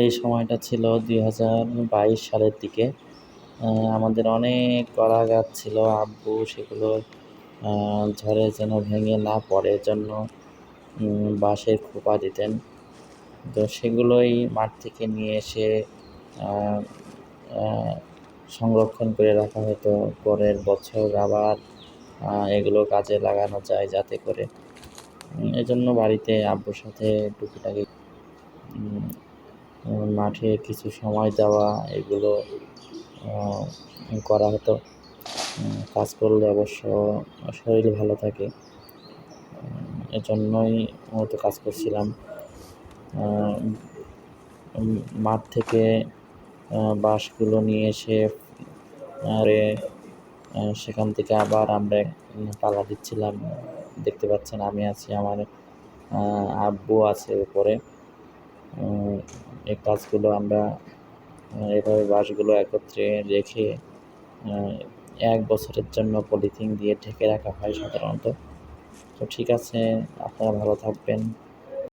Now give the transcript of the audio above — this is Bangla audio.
এই সময়টা ছিল দুই হাজার বাইশ সালের দিকে। আমাদের অনেক কলা গাছ ছিল, আব্বু সেগুলো ঝড়ে যেন ভেঙে না পড়ে জন্য বাঁশের খোঁপা দিতেন। তো সেগুলোই মাঠ থেকে নিয়ে এসে সংরক্ষণ করে রাখা হতো। পরের বছর আবার এগুলো কাজে লাগানো যায় যাতে করে। এজন্য বাড়িতে আব্বুর সাথে টুকিটাকি মাঠে কিছু সময় দেওয়া, এগুলো করা হতো। কাজ করলে অবশ্য শরীর ভালো থাকে। এজন্যই হয়তো কাজ করছিলাম। মাঠ থেকে বাঁশগুলো নিয়ে এসে, আরে সেখান থেকে আবার আমরা পালা দিচ্ছিলাম। দেখতে পাচ্ছেন, আমি আছি, আমার আব্বু আছে উপরে। এই কাজগুলো আমরা এভাবে বাসগুলো একত্রে রেখে এক বছরের জন্য পলিথিন দিয়ে ঢেকে রাখা হয় সাধারণত। তো ঠিক আছে, আপনারা ভালো থাকবেন।